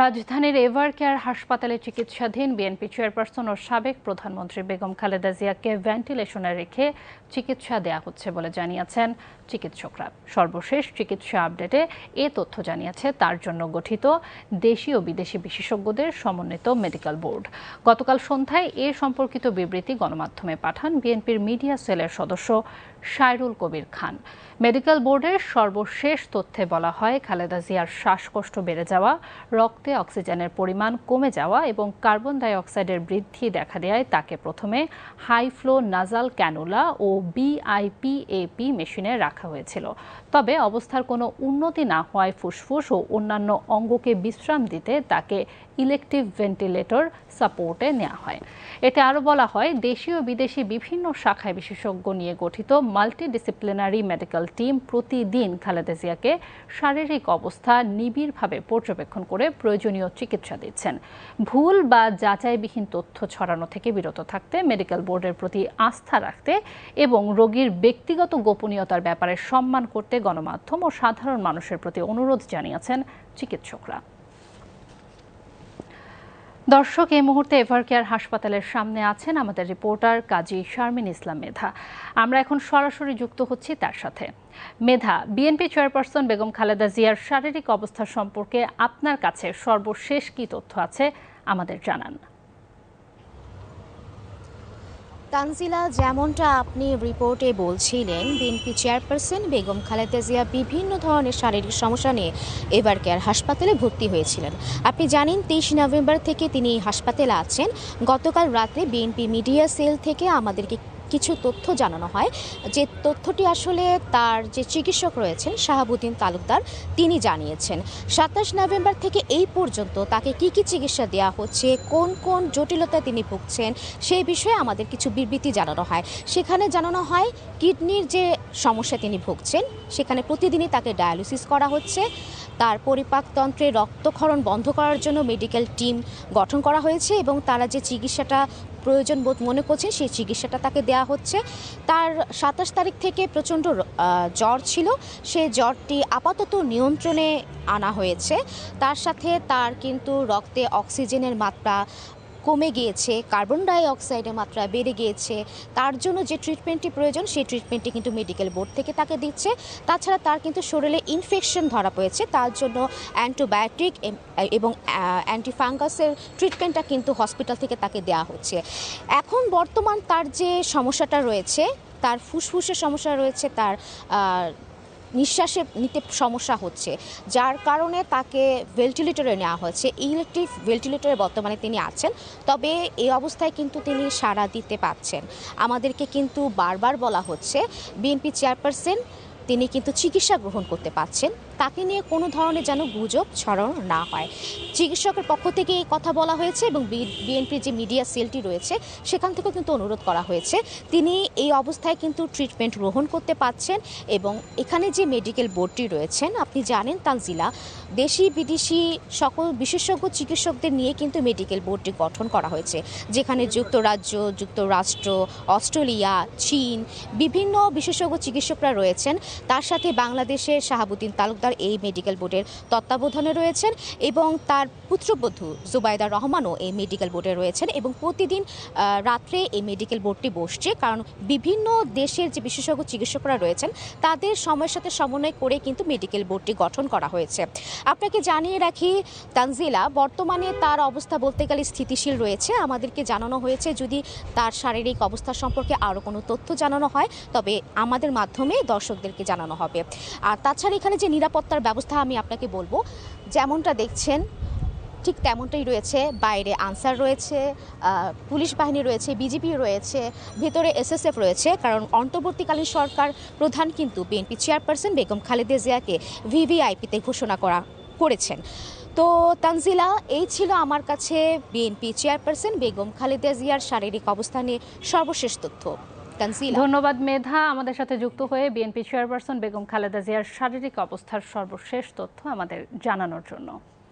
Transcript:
রাজধানীর ever care হাসপাতালে চিকিৎসাধীন বিএনপি চেয়ারপারসন ও সাবেক প্রধানমন্ত্রী বেগম খালেদা জিয়াকে ভেন্টিলেশনে রেখে চিকিৎসা দেয়া হচ্ছে বলে জানিয়েছেন চিকিৎসকরা। সর্বশেষ চিকিৎসা আপডেটে এ তথ্য জানিয়েছে তার জন্য গঠিত দেশি ও বিদেশি বিশেষজ্ঞদের সমন্বিত মেডিকেল বোর্ড। গতকাল সন্ধ্যায় এ সম্পর্কিত বিবৃতি গণমাধ্যমে পাঠান বিএনপির মিডিয়া সেলের সদস্য শায়রুল কবির খান। মেডিকেল বোর্ডের সর্বশেষ তথ্যে বলা হয়, খালেদা জিয়ার শ্বাসকষ্ট বেড়ে যাওয়া, রক্তে অক্সিজেনের পরিমাণ কমে যাওয়া এবং কার্বন ডাই অক্সাইডের বৃদ্ধি দেখা দেয় তাকে প্রথমে হাই ফ্লো নাজাল ক্যানুলা ও বিআইপিএপি মেশিনে রাখা হয়েছিল। তবে অবস্থার কোনো উন্নতি না হওয়ায় ফুসফুস ও অন্যান্য অঙ্গকে বিশ্রাম দিতে তাকে ইলেকটিভ ভেন্টিলেটর সাপোর্টে নেওয়া হয়। এতে আরও বলা হয়, দেশীয় বিদেশি বিভিন্ন শাখায় বিশেষজ্ঞ নিয়ে গঠিত মাল্টিডিসিপ্লিনারি মেডিকেল টিম প্রতিদিন খালেদা জিয়াকে শারীরিক অবস্থা নিবিড়ভাবে পর্যবেক্ষণ করে প্রয়োজনীয় চিকিৎসা দিচ্ছেন। ভুল বা যাচাইবিহীন তথ্য ছড়ানো থেকে বিরত থাকতে, মেডিকেল বোর্ডের প্রতি আস্থা রাখতে এবং রোগীর ব্যক্তিগত গোপনীয়তার ব্যাপারে সম্মান করতে গণমাধ্যম ও সাধারণ মানুষের প্রতি অনুরোধ জানিয়েছেন চিকিৎসকরা। দর্শক, এই মুহূর্তে এভার কেয়ার হাসপাতালের সামনে আছেন আমাদের রিপোর্টার কাজী শারমিন ইসলাম মেধা। আমরা এখন সরাসরি যুক্ত হচ্ছি তার সাথে। মেধা বিএনপি চেয়ারপারসন বেগম খালেদা জিয়ার শারীরিক অবস্থা সম্পর্কে আপনার কাছে সর্বশেষ কি তথ্য আছে আমাদের জানান। তানজিলা, যেমনটা আপনি রিপোর্টে বলছিলেন, বিএনপি চেয়ারপারসন বেগম খালেদা জিয়া বিভিন্ন ধরনের শারীরিক সমস্যা নিয়ে এবার কেয়ার হাসপাতালে ভর্তি হয়েছিলেন। আপনি জানেন, তেইশ নভেম্বর থেকে তিনি হাসপাতালে আছেন। গতকাল রাতে বিএনপি মিডিয়া সেল থেকে আমাদেরকে কিছু তথ্য জানানো হয়। যে তথ্যটি আসলে তার যে চিকিৎসক রয়েছেন শাহাবুদ্দিন তালুকদার, তিনি জানিয়েছেন, সাতাশ নভেম্বর থেকে এই পর্যন্ত তাকে কি কি চিকিৎসা দেওয়া হচ্ছে, কোন কোন জটিলতায় তিনি ভুগছেন, সেই বিষয়ে আমাদের কিছু বিবৃতি জানানো হয়। সেখানে জানানো হয়, কিডনির যে সমস্যা তিনি ভুগছেন। সেখানে প্রতিদিনই তাকে ডায়ালিসিস করা হচ্ছে। তার পরিপাকতন্ত্রে রক্তক্ষরণ বন্ধ করার জন্য মেডিকেল টিম গঠন করা হয়েছে এবং তারা যে চিকিৎসাটা প্রয়োজন বোধ মনে করছেন, সেই চিকিৎসাটা তাকে দেওয়া হচ্ছে। তার সাতাশ তারিখ থেকে প্রচণ্ড জ্বর ছিল। সেই জ্বরটি আপাতত নিয়ন্ত্রণে আনা হয়েছে। তার সাথে তার কিন্তু রক্তে অক্সিজেনের মাত্রা কমে গিয়েছে, কার্বন ডাই অক্সাইডের মাত্রা বেড়ে গিয়েছে, তার জন্য যে ট্রিটমেন্টটি প্রয়োজন, সেই ট্রিটমেন্টটি কিন্তু মেডিকেল বোর্ড থেকে তাকে দিচ্ছে। তাছাড়া তার কিন্তু শরীরে ইনফেকশন ধরা পড়েছে, তার জন্য অ্যান্টিবায়োটিক এবং অ্যান্টিফাঙ্গাসের ট্রিটমেন্টটা কিন্তু হসপিটাল থেকে তাকে দেওয়া হচ্ছে। এখন বর্তমান তার যে সমস্যাটা রয়েছে, তার ফুসফুসের সমস্যা রয়েছে, তার নিঃশ্বাসে নিতে সমস্যা হচ্ছে, যার কারণে তাকে ভেন্টিলেটরে নেওয়া হয়েছে। ইলেকট্রিক ভেন্টিলেটরে বর্তমানে তিনি আছেন, তবে এই অবস্থায় কিন্তু তিনি সাড়া দিতে পাচ্ছেন। আমাদেরকে কিন্তু বারবার বলা হচ্ছে, বিএনপি চেয়ারপারসন তিনি কিন্তু চিকিৎসা গ্রহণ করতে পাচ্ছেন। তাকে নিয়ে কোনো ধরনের যেন গুজব ছড়ানো না হয়। চিকিৎসকের পক্ষ থেকে এই কথা বলা হয়েছে এবং বিএনপির যে মিডিয়া সেলটি রয়েছে, সেখান থেকেও কিন্তু অনুরোধ করা হয়েছে। তিনি এই অবস্থায় কিন্তু ট্রিটমেন্ট গ্রহণ করতে পাচ্ছেন এবং এখানে যে মেডিকেল বোর্ডটি রয়েছেন, আপনি জানেন তানজিলা, দেশি বিদেশি সকল বিশেষজ্ঞ চিকিৎসকদের নিয়ে কিন্তু মেডিকেল বোর্ডটি গঠন করা হয়েছে, যেখানে যুক্তরাজ্য, যুক্তরাষ্ট্র, অস্ট্রেলিয়া, চীন, বিভিন্ন বিশেষজ্ঞ চিকিৎসকরা রয়েছেন। তার সাথে বাংলাদেশের শাহাবুদ্দিন তালুকদার এই মেডিকেল বোর্ডের তত্ত্বাবধানে রয়েছেন এবং তার পুত্রবধূ জুবাইদা রহমানও এই মেডিকেল বোর্ডে রয়েছেন এবং প্রতিদিন রাত্রে এই মেডিকেল বোর্ডটি বসছে। কারণ বিভিন্ন দেশের যে বিশেষজ্ঞ চিকিৎসকরা রয়েছেন, তাদের সময়ের সাথে সমন্বয় করে কিন্তু মেডিকেল বোর্ডটি গঠন করা হয়েছে। আপনাকে জানিয়ে রাখি, তানজিলা, বর্তমানে তার অবস্থা বলতে গেলে স্থিতিশীল রয়েছে। আমাদেরকে জানানো হয়েছে, যদি তার শারীরিক অবস্থা সম্পর্কে আরও কোনো তথ্য জানানো হয়, তবে আমাদের মাধ্যমে দর্শকদেরকে জানানো হবে। আর তাছাড়া এখানে যে নিরাপদ নিরাপত্তার ব্যবস্থা আমি আপনাকে বলব। যেমনটা দেখছেন, ঠিক তেমনটাই রয়েছে। বাইরে আনসার রয়েছে পুলিশ বাহিনী রয়েছে বিজেপি রয়েছে, ভেতরে এসএসএফ রয়েছে, কারণ অন্তর্বর্তীকালীন সরকার প্রধান কিন্তু বিএনপি চেয়ারপারসন বেগম খালেদা জিয়াকে ভিভিআইপিতে ঘোষণা করা, করেছেন। তো তানজিলা, এই ছিল আমার কাছে বিএনপি চেয়ারপারসন বেগম খালেদা জিয়ার শারীরিক অবস্থানে সর্বশেষ তথ্য। তানজিলা। ধন্যবাদ মেধা, আমাদের সাথে যুক্ত হয়ে বিএনপি চেয়ারপারসন বেগম খালেদা জিয়ার শারীরিক অবস্থার সর্বশেষ তথ্য আমাদের জানানোর জন্য।